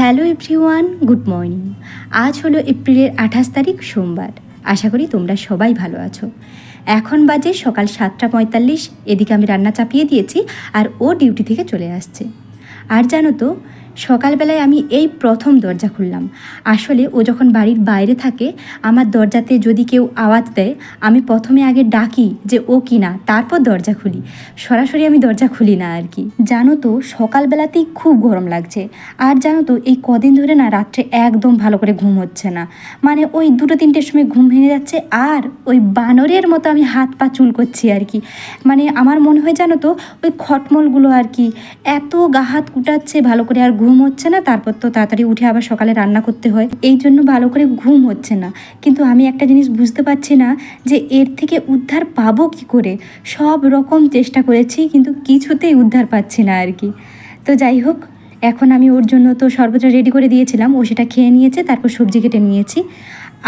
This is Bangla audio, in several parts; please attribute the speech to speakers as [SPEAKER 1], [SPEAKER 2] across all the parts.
[SPEAKER 1] Hello everyone, good morning. আজ হলো এপ্রিলের আঠাশ তারিখ, সোমবার। আশা করি তোমরা সবাই ভালো আছো। এখন বাজে সকাল সাতটা পঁয়তাল্লিশ, এদিকে আমি রান্না চাপিয়ে দিয়েছি আর ও ডিউটি থেকে চলে আসছে। আর জানো তো সকালবেলায় আমি এই প্রথম দরজা খুললাম। আসলে ও যখন বাড়ির বাইরে থাকে, আমার দরজাতে যদি কেউ আওয়াজ দেয়, আমি প্রথমে আগে ডাকি যে ও কি না, তারপর দরজা খুলি। সরাসরি আমি দরজা খুলি না আর কি। জানো তো, সকালবেলাতেই খুব গরম লাগছে। আর জানো তো, এই কদিন ধরে না রাত্রে একদম ভালো করে ঘুম হচ্ছে না। মানে ওই দুটো তিনটের সময় ঘুম ভেঙে যাচ্ছে আর ওই বানরের মতো আমি হাত পা চুল করছি আর কি। মানে আমার মনে হয় জানো তো, ওই খটমলগুলো আর কি, এত গা হাত কুটাচ্ছে ভালো করে আর ঘুম হচ্ছে না, তারপর তো তাড়াতাড়ি উঠে আবার সকালে রান্না করতে হয়। এই জন্য ভালো করে ঘুম হচ্ছে না। কিন্তু আমি একটা জিনিস বুঝতে পারছি না যে এর থেকে উদ্ধার পাবো কি করে? সব রকম চেষ্টা করেছি কিন্তু কিছুতেই উদ্ধার পাচ্ছি না আর কি। তো যাই হোক, এখন আমি ওর জন্য তো সর্বদা রেডি করে দিয়েছিলাম। ও সেটা খেয়ে নিয়েছে, তারপর সবজি কেটে নিয়েছি।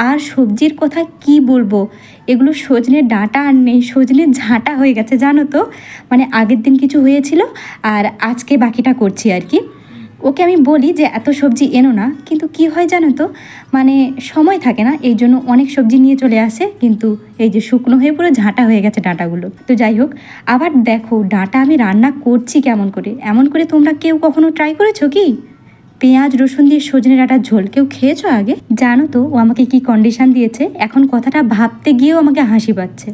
[SPEAKER 1] আর সবজির কথা কি বলব? এগুলো সজনে ডাঁটা আর নেই, সজনে ঝাঁটা হয়ে গেছে, জানো তো? মানে আগের দিন কিছু হয়েছিল আর আজকে বাকিটা করছি আর কি। ওকে আমি বলি যে এত সবজি এনো না, কিন্তু কি হয় জানো তো? মানে সময় থাকে না, এই জন্য অনেক সবজি নিয়ে চলে আসে, কিন্তু এই যে শুকনো হয়ে পুরো ঝাঁটা হয়ে গেছে ডাঁটাগুলো। তো যাই হোক, আবার দেখো ডাঁটা আমি রান্না করছি কেমন করে? এমন করে তোমরা কেউ কখনো ট্রাই করেছ কি? পেঁয়াজ, রসুন দিয়ে সজনে ডাঁটার ঝোল কেউ খেয়েছো আগে? জানো তো, ও আমাকে কি কন্ডিশন দিয়েছে? এখন কথাটা ভাবতে গিয়েও আমাকে হাসি পাচ্ছে।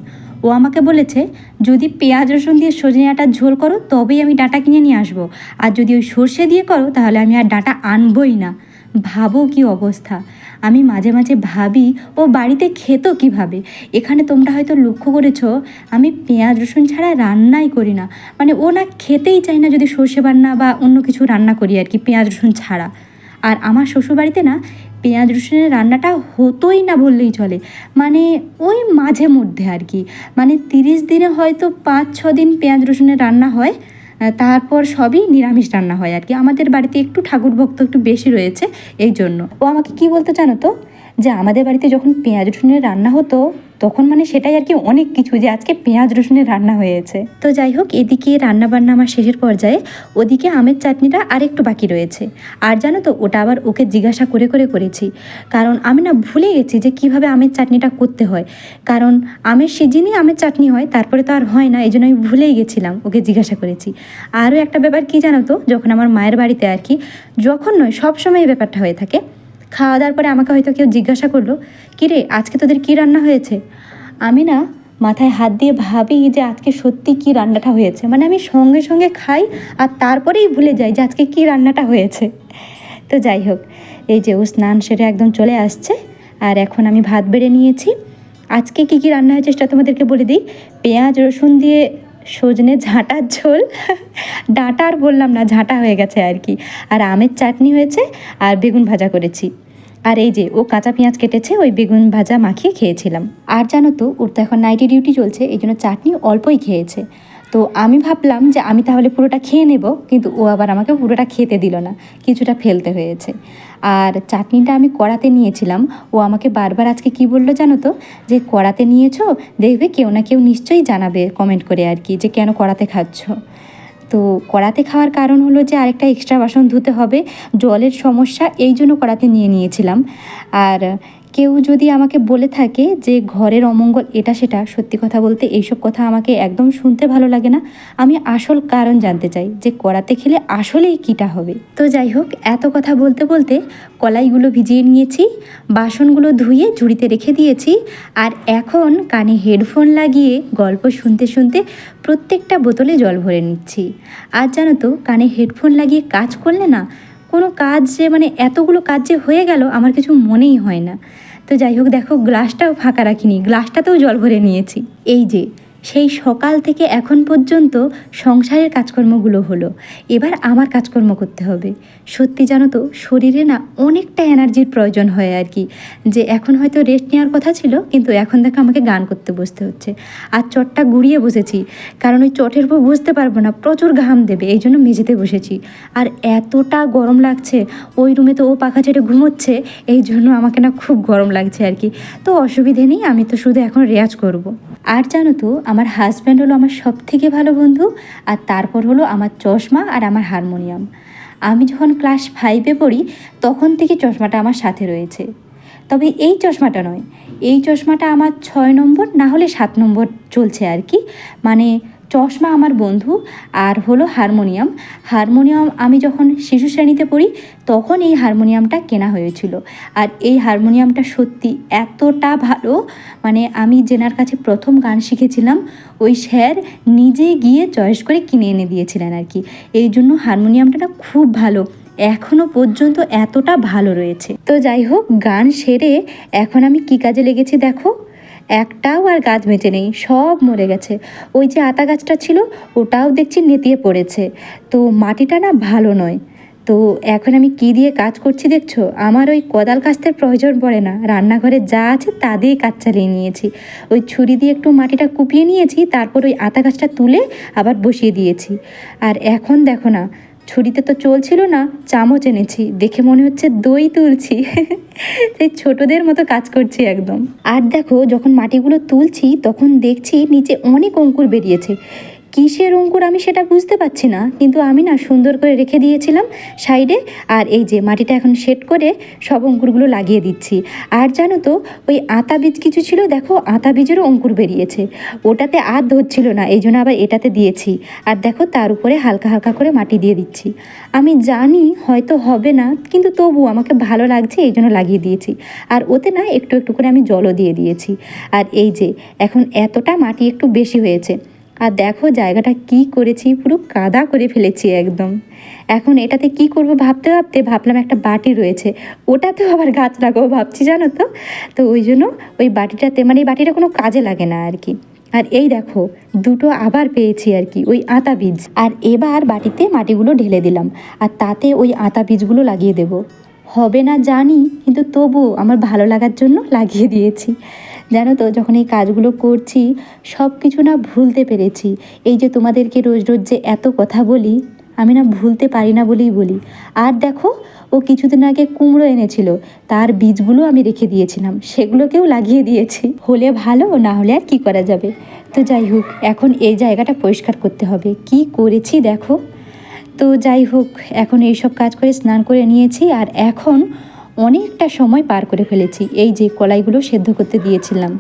[SPEAKER 1] ও আমাকে বলেছে, যদি পেঁয়াজ, রসুন দিয়ে সজনে ডাঁটার ঝোল করো, তবেই আমি ডাঁটা কিনে নিয়ে আসব। আর যদি ওই সর্ষে দিয়ে করো, তাহলে আমি আর ডাঁটা আনবই না। ভাবো কি অবস্থা। আমি মাঝে মাঝে ভাবি, ও বাড়িতে খেতো কীভাবে? এখানে তোমরা হয়তো লক্ষ্য করেছ, আমি পেঁয়াজ, রসুন ছাড়া রান্নাই করি না। মানে ও না খেতেই চায় না যদি সর্ষে বান্না বা অন্য কিছু রান্না করি আর কি, পেঁয়াজ, রসুন ছাড়া। আর আমার শ্বশুরবাড়িতে না পেঁয়াজ রসুনের রান্নাটা হতোই না বললেই চলে। মানে ওই মাঝে মধ্যে আর কি। মানে তিরিশ দিনে হয়তো পাঁচ, ছ দিন পেঁয়াজ রসুনের রান্না হয় তারপর সবই নিরামিষ রান্না হয় আর কি। আমাদের বাড়িতে একটু ঠাকুর ভক্ত একটু বেশি রয়েছে, এই জন্য। ও আমাকে কি বলতে জানো তো? যে আমাদের বাড়িতে যখন পেঁয়াজ রসুনের রান্না হতো, তখন মানে সেটাই আর কি অনেক কিছু যে আজকে পেঁয়াজ রসুনের রান্না হয়েছে। তো যাই হোক, এদিকে রান্না বান্না আমার শেষের পর্যায়ে, ওদিকে আমের চাটনিটা আরেকটু বাকি রয়েছে। আর জানো তো, ওটা আবার ওকে জিজ্ঞাসা করে করে করেছি। কারণ আমি না ভুলে গেছি যে কীভাবে আমের চাটনিটা করতে হয়। কারণ আমের সিজনই আমের চাটনি হয়, তারপরে তো আর হয় না এই জন্য আমি ভুলেই গেছিলাম ওকে জিজ্ঞাসা করেছি। আরও একটা ব্যাপার কি জানো তো, যখন আমার মায়ের বাড়িতে আর কি, যখন নয় সব সময় এই ব্যাপারটা হয়ে থাকে। খাওয়া দাওয়ার পরে আমাকে হয়তো কেউ জিজ্ঞাসা করল, কিরে, আজকে তোদের কী রান্না হয়েছে? আমি না মাথায় হাত দিয়ে ভাবি যে আজকে সত্যি কি রান্নাটা হয়েছে। মানে আমি সঙ্গে সঙ্গে খাই আর তারপরেই ভুলে যাই যে আজকে কি রান্নাটা হয়েছে। তো যাই হোক, এই যে ও স্নান সেরে একদম চলে আসছে আর এখন আমি ভাত বেড়ে নিয়েছি। আজকে কি কি রান্না হয়েছে সেটা তোমাদেরকে বলে দিই। পেঁয়াজ, রসুন দিয়ে সজনে ঝাঁটার ঝোল। ডাঁটা আর বললাম না, ঝাঁটা হয়ে গেছে আর কি। আর আমের চাটনি হয়েছে আর বেগুন ভাজা করেছি। আর এই যে, ও কাঁচা পেঁয়াজ কেটেছে, ওই বেগুন ভাজা মাখিয়ে খেয়েছিলাম। আর জানো তো, ওর তো এখন নাইটি ডিউটি চলছে, এই জন্য চাটনি অল্পই খেয়েছে। তো আমি ভাবলাম যে আমি তাহলে পুরোটা খেয়ে নেব, কিন্তু ও আবার আমাকে পুরোটা খেতে দিল না, কিছুটা ফেলতে হয়েছে। আর চাটনিটা আমি কড়াতে নিয়েছিলাম, ও আমাকে বারবার আজকে কি বলল জানো তো, যে কড়াতে নিয়েছো, দেখবে কেউ না কেউ নিশ্চয়ই জানাবে কমেন্ট করে আর কি, যে কেন কড়াতে খাচ্ছ। তো কড়াতে খাওয়ার কারণ হলো যে আরেকটা এক্সট্রা বাসন ধুতে হবে। জলের সমস্যা, এই জন্য কড়াতে নিয়ে নিয়েছিলাম। আর কেউ যদি আমাকে বলে থাকে যে ঘরের অমঙ্গল এটা সেটা, সত্যি কথা বলতে এইসব কথা আমাকে একদম শুনতে ভালো লাগে না। আমি আসল কারণ জানতে চাই যে কড়াতে খেলে আসলেই কীটা হবে। তো যাই হোক, এত কথা বলতে বলতে কলাইগুলো ভিজিয়ে নিয়েছি, বাসনগুলো ধুয়ে ঝুড়িতে রেখে দিয়েছি, আর এখন কানে হেডফোন লাগিয়ে গল্প শুনতে শুনতে প্রত্যেকটা বোতলে জল ভরে নিচ্ছি। আর জানো তো, কানে হেডফোন লাগিয়ে কাজ করলে না কোনো কাজ যে মানে এতগুলো কাজ যে হয়ে গেল, আমার কিছু মনেই হয় না। তো যাই হোক, দেখো, গ্লাসটাও ফাঁকা রাখিনি, গ্লাসটাতেও জল ভরে নিয়েছি। এই যে সেই সকাল থেকে এখন পর্যন্ত সংসারের কাজকর্মগুলো হলো। এবার আমার কাজকর্ম করতে হবে। সত্যি জানো তো, শরীরে না অনেকটা এনার্জির প্রয়োজন হয় আর কি। যে এখন হয়তো রেস্ট নেওয়ার কথা ছিল, কিন্তু এখন দেখো আমাকে গান করতে বসতে হচ্ছে। আর চটটা গুড়িয়ে বসেছি। কারণ ওই চটের উপর বসতে পারব না, প্রচুর ঘাম দেবে, এই জন্য মেঝেতে বসেছি। আর এতটা গরম লাগছে, ওই রুমে তো ও পাখা ছেড়ে ঘুমোচ্ছে, এই জন্য আমাকে না খুব গরম লাগছে আর কি। তো অসুবিধে নেই, আমি তো শুধু এখন রেয়াজ করব। আর জানো তো আমার হাজব্যান্ড হলো আমার সব থেকে ভালো বন্ধু, আর তারপর হলো আমার চশমা আর আমার হারমোনিয়াম। আমি যখন ক্লাস ফাইভে পড়ি, তখন থেকে চশমাটা আমার সাথে রয়েছে। তবে এই চশমাটা নয়, এই চশমাটা আমার ছয় নম্বর, না হলে সাত নম্বর চলছে আর কি। মানে চশমা আমার বন্ধু আর হলো হারমোনিয়াম। হারমোনিয়াম আমি যখন শিশু শ্রেণীতে পড়ি, তখন এই হারমোনিয়ামটা কেনা হয়েছিল। আর এই হারমোনিয়ামটা সত্যি এতটা ভালো মানে আমি যেনার কাছে প্রথম গান শিখেছিলাম, ওই স্যার নিজে গিয়ে চয়েস করে কিনে এনে দিয়েছিলেন আর কি। এই জন্য হারমোনিয়ামটা না খুব ভালো এখনও পর্যন্ত এতটা ভালো রয়েছে। তো যাই হোক, গান সেরে এখন আমি কি কাজে লেগেছি দেখো। একটাও আর গাছ বেঁচে নেই, সব মরে গেছে। ওই যে আতা গাছটা ছিল, ওটাও দেখছি নেতিয়ে পড়েছে। তো মাটিটা না ভালো নয়। তো এখন আমি কি দিয়ে কাজ করছি দেখছ? আমার ওই কোদাল কাস্তের প্রয়োজন পড়ে না। রান্নাঘরে যা আছে তা দিয়ে কাজ চালিয়ে নিয়েছি। ওই ছুরি দিয়ে একটু মাটিটা কুপিয়ে নিয়েছি, তারপর ওই আতা গাছটা তুলে আবার বসিয়ে দিয়েছি। আর এখন দেখো না ছুরিতে তো চলছিল না, চামচ এনেছি। দেখে মনে হচ্ছে দই তুলছি। সেই ছোটদের মতো কাজ করছি একদম। আর দেখো, যখন মাটিগুলো তুলছি, তখন দেখছি নিচে অনেক অঙ্কুর বেরিয়েছে। কিসের অঙ্কুর আমি সেটা বুঝতে পারছি না, কিন্তু আমি না সুন্দর করে রেখে দিয়েছিলাম সাইডে, আর এই যে মাটিটা এখন সেট করে সব অঙ্কুরগুলো লাগিয়ে দিচ্ছি। আর জানো তো, ওই আতা বীজ কিছু ছিল, দেখো আতা বীজেরও অঙ্কুর বেরিয়েছে। ওটাতে আর ধরছিল না, এই জন্য আবার এটাতে দিয়েছি। আর দেখো তার উপরে হালকা হালকা করে মাটি দিয়ে দিচ্ছি। আমি জানি হয়তো হবে না, কিন্তু তবু আমাকে ভালো লাগছে, এই জন্য লাগিয়ে দিয়েছি। আর ওতে না একটু একটু করে আমি জলও দিয়ে দিয়েছি। আর এই যে, এখন এতটা মাটি একটু বেশি হয়েছে। আর দেখো জায়গাটা কি করেছি, পুরো কাদা করে ফেলেছি একদম। এখন এটাতে কি করব ভাবতে ভাবতে ভাবলাম একটা বাটি রয়েছে। ওটাতেও আবার গাছ লাগাবো ভাবছি, জানো তো? তো ওই জন্য ওই বাটিটাতে মানে এই বাটিটা কোনো কাজে লাগে না আর কি। আর এই দেখো, দুটো আবার পেয়েছি আর কি, ওই আতা বীজ। আর এবার বাটিতে মাটিগুলো ঢেলে দিলাম। আর তাতে ওই আতা বীজগুলো লাগিয়ে দেব। হবে না জানি, কিন্তু তবুও আমার ভালো লাগার জন্য লাগিয়ে দিয়েছি। জানো তো, যখন এই কাজগুলো করছি সব কিছু না ভুলতে পেরেছি। এই যে তোমাদেরকে রোজ রোজ যে এত কথা বলি, আমি না ভুলতে পারি না বলেই বলি। আর দেখো, ও কিছুদিন আগে কুমড়ো এনেছিল, তার বীজগুলো আমি রেখে দিয়েছিলাম, সেগুলোকেও লাগিয়ে দিয়েছি। হলে ভালো, না হলে আর কী করা যাবে? তো যাই হোক, এখন এই জায়গাটা পরিষ্কার করতে হবে। কি করেছি দেখো? তো যাই হোক, এখন এইসব কাজ করে স্নান করে নিয়েছি আর এখন অনেকটা সময় পার করে ফেলেছি। এই যে কলাইগুলো সেদ্ধ করতে দিয়েছিলাম।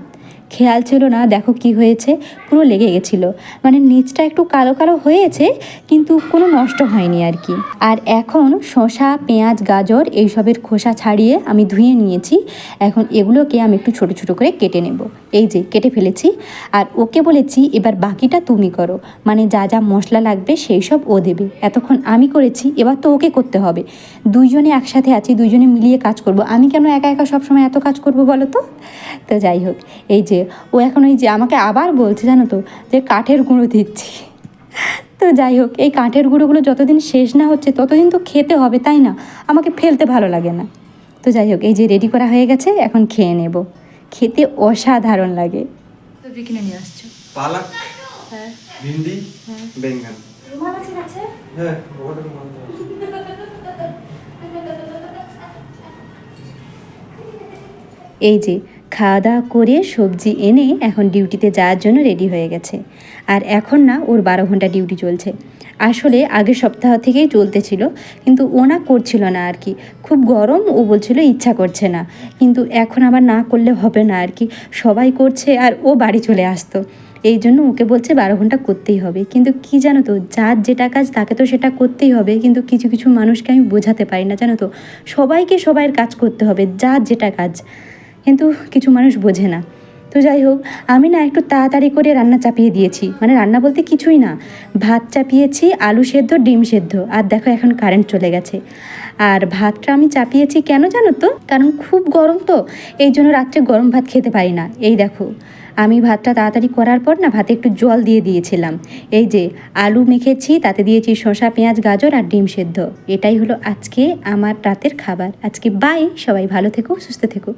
[SPEAKER 1] খেয়াল ছিল না, দেখো কি হয়েছে, পুরো লেগে গেছিল। মানে নিচটা একটু কালো কালো হয়েছে, কিন্তু কোনো নষ্ট হয়নি আর কি। আর এখন শসা, পেঁয়াজ, গাজর এইসবের খোসা ছাড়িয়ে আমি ধুয়ে নিয়েছি। এখন এগুলোকে আমি একটু ছোট ছোট করে কেটে নেব। এই যে, কেটে ফেলেছি। আর ওকে বলেছি, এবার বাকিটা তুমি করো। মানে যা যা মশলা লাগবে সেই সব ও দেবে। এতক্ষণ আমি করেছি, এবার তো ওকে করতে হবে। দুইজনে একসাথে আছি, দুইজনে মিলিয়ে কাজ করব। আমি কেন একা একা সবসময় এত কাজ করব বলো তো? তো যাই হোক, এই যে ও এখন ওই যে আমাকে আবার বলছে জানো তো যে কাঠের গুঁড়ো দিচ্ছি। তো যাই হোক এই কাঠের গুঁড়োগুলো যতদিন শেষ না হচ্ছে ততদিন তো খেতে হবে তাই না? আমাকে ফেলতে ভালো লাগে না। তো যাই হোক এই যে রেডি করা হয়ে গেছে এখন খেয়ে নেব। খেতে অসাধারণ লাগে।
[SPEAKER 2] সবজি কিনে নিয়ে আসছো?
[SPEAKER 3] পালক
[SPEAKER 2] হ্যাঁ।
[SPEAKER 3] ভিন্ডি বেঙ্গন হ্যাঁ মনে আছে।
[SPEAKER 1] এই যে খাওয়া দাওয়া করে সবজি এনে এখন ডিউটিতে যাওয়ার জন্য রেডি হয়ে গেছে। আর এখন না, ওর বারো ঘণ্টা ডিউটি চলছে। আসলে আগের সপ্তাহ থেকেই চলতেছিল কিন্তু ও না করছিল না আর কি। খুব গরম, ও বলছিল ইচ্ছা করছে না। কিন্তু এখন আবার না করলে হবে না আর কি। সবাই করছে আর ও বাড়ি চলে আসতো। এই জন্য ওকে বলছে বারো ঘণ্টা করতেই হবে। কিন্তু কি জানো তো, যার যেটা কাজ তাকে তো সেটা করতেই হবে। কিন্তু কিছু কিছু মানুষকে আমি বোঝাতে পারি না, জানো তো। সবাইকে সবাইয়ের কাজ করতে হবে, যার যেটা কাজ। কিন্তু কিছু মানুষ বোঝে না। তো যাই হোক, আমি না একটু তাড়াতাড়ি করে রান্না চাপিয়ে দিয়েছি। মানে রান্না বলতে কিছুই না। ভাত চাপিয়েছি, আলু সেদ্ধ, ডিম সেদ্ধ। আর দেখো এখন কারেন্ট চলে গেছে। আর ভাতটা আমি চাপিয়েছি কেন জানো তো? কারণ খুব গরম তো। এই জন্য রাত্রে গরম ভাত খেতে পারি না। এই দেখো, আমি ভাতটা তাড়াতাড়ি করার পর না ভাতে একটু জল দিয়ে দিয়েছিলাম। এই যে আলু মেখেছি, তাতে দিয়েছি শসা, পেঁয়াজ, গাজর আর ডিম সেদ্ধ। এটাই হলো আজকে আমার রাতের খাবার। আজকে বাই সবাই ভালো থেকো, সুস্থ থেকো।